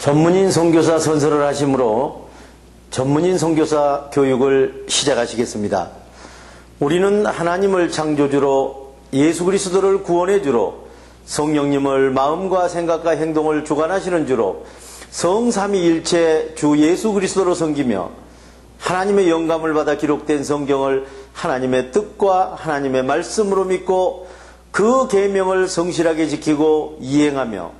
전문인 선교사 선서를 하심으로 전문인 선교사 교육을 시작하시겠습니다. 우리는 하나님을 창조주로 예수 그리스도를 구원해 주로 성령님을 마음과 생각과 행동을 주관하시는 주로 성삼위일체 주 예수 그리스도로 섬기며 하나님의 영감을 받아 기록된 성경을 하나님의 뜻과 하나님의 말씀으로 믿고 그 계명을 성실하게 지키고 이행하며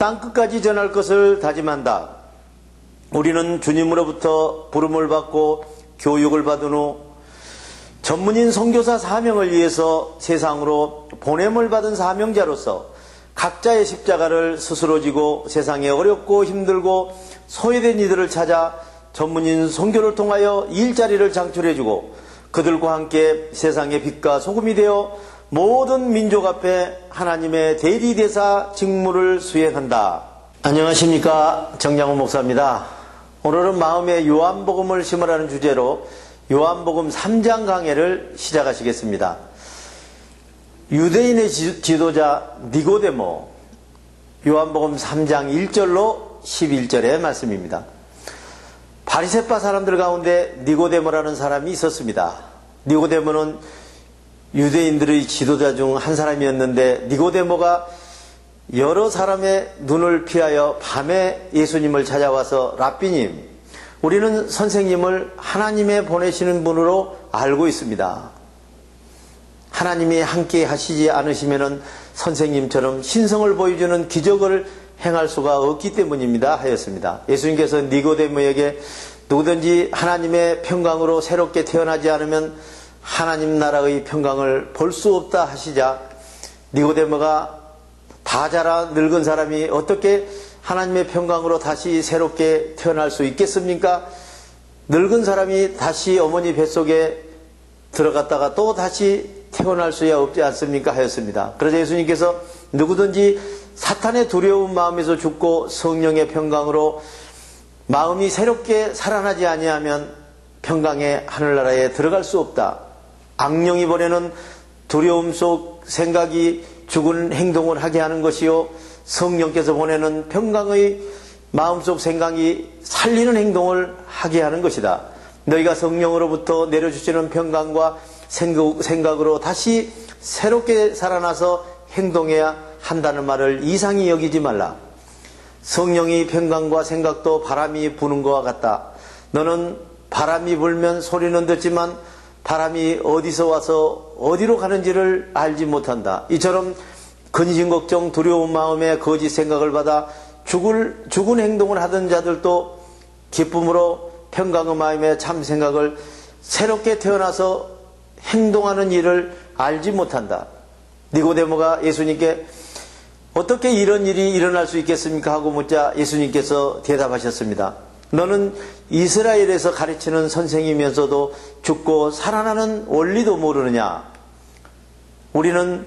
땅끝까지 전할 것을 다짐한다. 우리는 주님으로부터 부름을 받고 교육을 받은 후 전문인 선교사 사명을 위해서 세상으로 보냄을 받은 사명자로서 각자의 십자가를 스스로 지고 세상에 어렵고 힘들고 소외된 이들을 찾아 전문인 선교를 통하여 일자리를 창출해주고 그들과 함께 세상의 빛과 소금이 되어 모든 민족 앞에 하나님의 대리대사 직무를 수행한다. 안녕하십니까. 정장훈 목사입니다. 오늘은 마음의 요한복음을 심으라는 주제로 요한복음 3장 강해를 시작하시겠습니다. 유대인의 지도자 니고데모 요한복음 3장 1절로 11절의 말씀입니다. 바리새파 사람들 가운데 니고데모라는 사람이 있었습니다. 니고데모는 유대인들의 지도자 중 한 사람이었는데 니고데모가 여러 사람의 눈을 피하여 밤에 예수님을 찾아와서 라삐님, 우리는 선생님을 하나님의 보내시는 분으로 알고 있습니다. 하나님이 함께 하시지 않으시면 선생님처럼 신성을 보여주는 기적을 행할 수가 없기 때문입니다. 하였습니다. 예수님께서 니고데모에게 누구든지 하나님의 평강으로 새롭게 태어나지 않으면 하나님 나라의 평강을 볼 수 없다 하시자 니고데모가 다 자라 늙은 사람이 어떻게 하나님의 평강으로 다시 새롭게 태어날 수 있겠습니까? 늙은 사람이 다시 어머니 뱃속에 들어갔다가 또 다시 태어날 수야 없지 않습니까? 하였습니다. 그래서 예수님께서 누구든지 사탄의 두려운 마음에서 죽고 성령의 평강으로 마음이 새롭게 살아나지 아니하면 평강의 하늘나라에 들어갈 수 없다. 악령이 보내는 두려움 속 생각이 죽은 행동을 하게 하는 것이요. 성령께서 보내는 평강의 마음속 생각이 살리는 행동을 하게 하는 것이다. 너희가 성령으로부터 내려주시는 평강과 생각으로 다시 새롭게 살아나서 행동해야 한다는 말을 이상히 여기지 말라. 성령이 평강과 생각도 바람이 부는 것과 같다. 너는 바람이 불면 소리는 듣지만 바람이 어디서 와서 어디로 가는지를 알지 못한다. 이처럼 근심 걱정 두려운 마음에 거짓 생각을 받아 죽을 죽은 행동을 하던 자들도 기쁨으로 평강의 마음에 참 생각을 새롭게 태어나서 행동하는 일을 알지 못한다. 니고데모가 예수님께 어떻게 이런 일이 일어날 수 있겠습니까? 하고 묻자 예수님께서 대답하셨습니다. 너는 이스라엘에서 가르치는 선생이면서도 죽고 살아나는 원리도 모르느냐? 우리는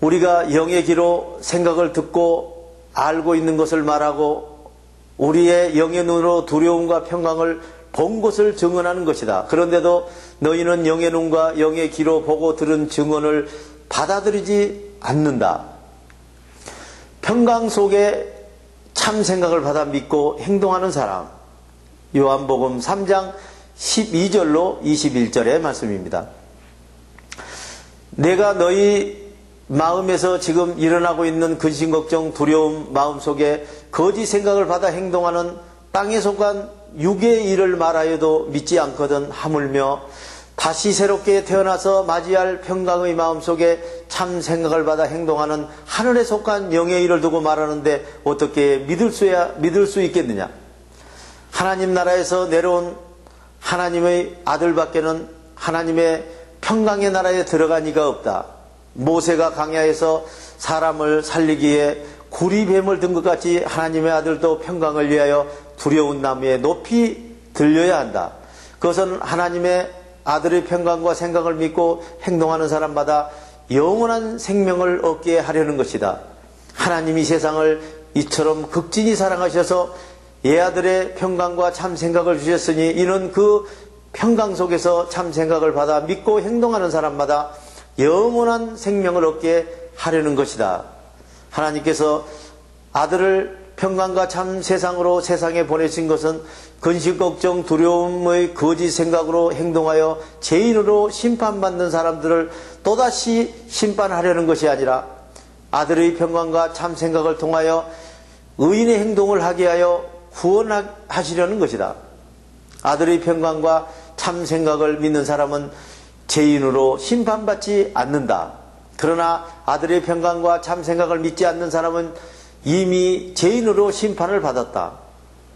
우리가 영의 기로 생각을 듣고 알고 있는 것을 말하고 우리의 영의 눈으로 두려움과 평강을 본 것을 증언하는 것이다. 그런데도 너희는 영의 눈과 영의 귀로 보고 들은 증언을 받아들이지 않는다. 평강 속에 참 생각을 받아 믿고 행동하는 사람. 요한복음 3장 12절로 21절의 말씀입니다. 내가 너희 마음에서 지금 일어나고 있는 근심 걱정 두려움 마음 속에 거짓 생각을 받아 행동하는 땅에 속한 육의 일을 말하여도 믿지 않거든 하물며 다시 새롭게 태어나서 맞이할 평강의 마음속에 참 생각을 받아 행동하는 하늘에 속한 영의 일을 두고 말하는데 어떻게 믿을 수야 믿을 수 있겠느냐? 하나님 나라에서 내려온 하나님의 아들밖에는 하나님의 평강의 나라에 들어간 이가 없다. 모세가 강야에서 사람을 살리기에 구리뱀을 든 것 같이 하나님의 아들도 평강을 위하여 두려운 나무에 높이 들려야 한다. 그것은 하나님의 아들의 평강과 생각을 믿고 행동하는 사람마다 영원한 생명을 얻게 하려는 것이다. 하나님이 세상을 이처럼 극진히 사랑하셔서 예아들의 평강과 참 생각을 주셨으니 이는 그 평강 속에서 참 생각을 받아 믿고 행동하는 사람마다 영원한 생명을 얻게 하려는 것이다. 하나님께서 아들을 평강과 참 세상으로 세상에 보내신 것은 근심 걱정 두려움의 거짓 생각으로 행동하여 죄인으로 심판받는 사람들을 또다시 심판하려는 것이 아니라 아들의 평강과 참 생각을 통하여 의인의 행동을 하게 하여 구원하시려는 것이다. 아들의 평강과 참 생각을 믿는 사람은 죄인으로 심판받지 않는다. 그러나 아들의 평강과 참 생각을 믿지 않는 사람은 이미 죄인으로 심판을 받았다.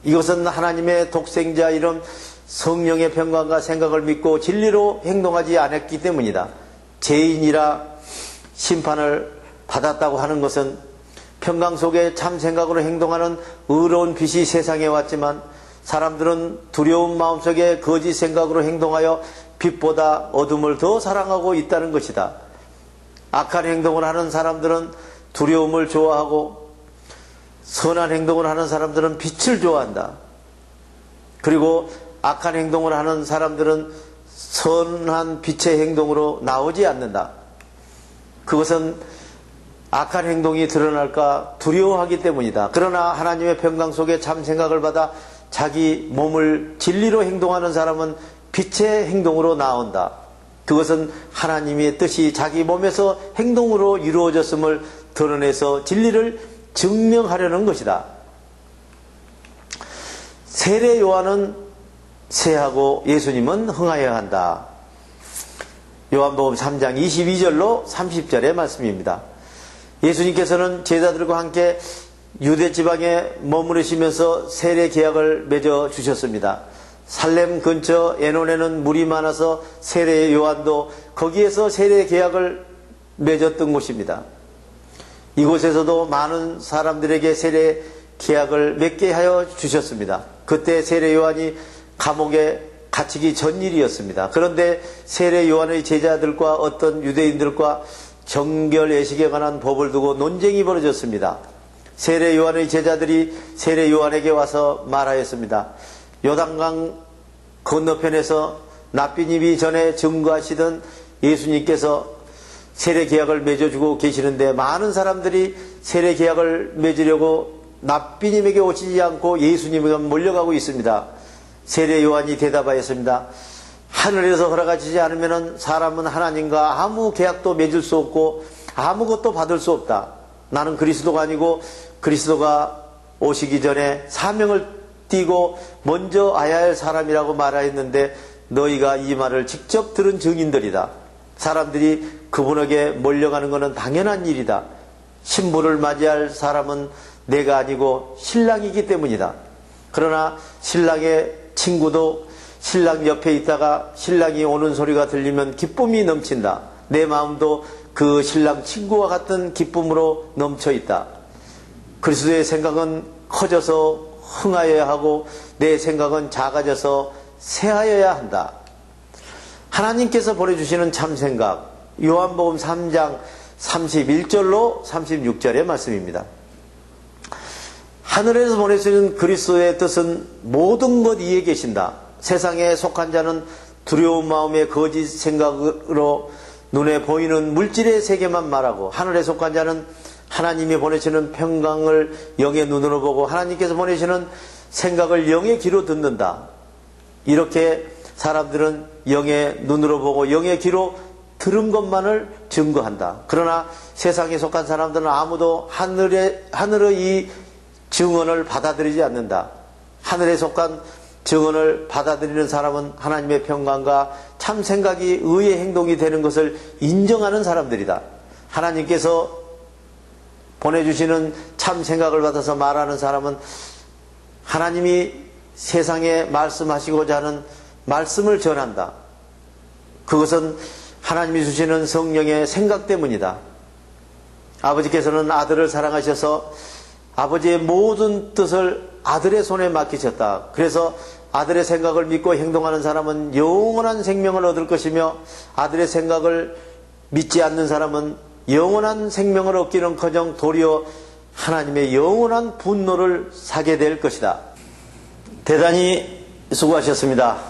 이것은 하나님의 독생자 이름 성령의 평강과 생각을 믿고 진리로 행동하지 않았기 때문이다. 죄인이라 심판을 받았다고 하는 것은 평강 속에 참 생각으로 행동하는 의로운 빛이 세상에 왔지만 사람들은 두려운 마음속에 거짓 생각으로 행동하여 빛보다 어둠을 더 사랑하고 있다는 것이다. 악한 행동을 하는 사람들은 두려움을 좋아하고 선한 행동을 하는 사람들은 빛을 좋아한다. 그리고 악한 행동을 하는 사람들은 선한 빛의 행동으로 나오지 않는다. 그것은 악한 행동이 드러날까 두려워하기 때문이다. 그러나 하나님의 평강 속에 참 생각을 받아 자기 몸을 진리로 행동하는 사람은 빛의 행동으로 나온다. 그것은 하나님의 뜻이 자기 몸에서 행동으로 이루어졌음을 드러내서 진리를 증명하려는 것이다. 세례 요한은 세하고 예수님은 흥하여야 한다. 요한복음 3장 22절로 30절의 말씀입니다. 예수님께서는 제자들과 함께 유대 지방에 머무르시면서 세례 계약을 맺어 주셨습니다. 살렘 근처 에논에는 물이 많아서 세례 요한도 거기에서 세례 계약을 맺었던 곳입니다. 이곳에서도 많은 사람들에게 세례 계약을 맺게 하여 주셨습니다. 그때 세례 요한이 감옥에 갇히기 전 일이었습니다. 그런데 세례 요한의 제자들과 어떤 유대인들과 정결 예식에 관한 법을 두고 논쟁이 벌어졌습니다. 세례 요한의 제자들이 세례 요한에게 와서 말하였습니다. 요단강 건너편에서 납비님이 전에 증거하시던 예수님께서 세례 계약을 맺어주고 계시는데 많은 사람들이 세례 계약을 맺으려고 납비님에게 오시지 않고 예수님에게 몰려가고 있습니다. 세례 요한이 대답하였습니다. 하늘에서 허락하시지 않으면 사람은 하나님과 아무 계약도 맺을 수 없고 아무것도 받을 수 없다. 나는 그리스도가 아니고 그리스도가 오시기 전에 사명을 띠고 먼저 아야 할 사람이라고 말하였는데 너희가 이 말을 직접 들은 증인들이다. 사람들이 그분에게 몰려가는 것은 당연한 일이다. 신부를 맞이할 사람은 내가 아니고 신랑이기 때문이다. 그러나 신랑의 친구도 신랑 옆에 있다가 신랑이 오는 소리가 들리면 기쁨이 넘친다. 내 마음도 그 신랑 친구와 같은 기쁨으로 넘쳐 있다. 그리스도의 생각은 커져서 흥하여야 하고 내 생각은 작아져서 새하여야 한다. 하나님께서 보내주시는 참 생각, 요한복음 3장 31절로 36절의 말씀입니다. 하늘에서 보내주는 그리스도의 뜻은 모든 것 위에 계신다. 세상에 속한 자는 두려운 마음의 거짓 생각으로 눈에 보이는 물질의 세계만 말하고 하늘에 속한 자는 하나님이 보내시는 평강을 영의 눈으로 보고 하나님께서 보내시는 생각을 영의 귀로 듣는다. 이렇게 사람들은 영의 눈으로 보고 영의 귀로 들은 것만을 증거한다. 그러나 세상에 속한 사람들은 아무도 하늘의, 하늘의 이 증언을 받아들이지 않는다. 하늘에 속한 증언을 받아들이는 사람은 하나님의 평강과 참 생각이 의의 행동이 되는 것을 인정하는 사람들이다. 하나님께서 보내주시는 참 생각을 받아서 말하는 사람은 하나님이 세상에 말씀하시고자 하는 말씀을 전한다. 그것은 하나님이 주시는 성령의 생각 때문이다. 아버지께서는 아들을 사랑하셔서 아버지의 모든 뜻을 아들의 손에 맡기셨다. 그래서 아들의 생각을 믿고 행동하는 사람은 영원한 생명을 얻을 것이며 아들의 생각을 믿지 않는 사람은 영원한 생명을 얻기는 커녕 도리어 하나님의 영원한 분노를 사게 될 것이다. 대단히 수고하셨습니다.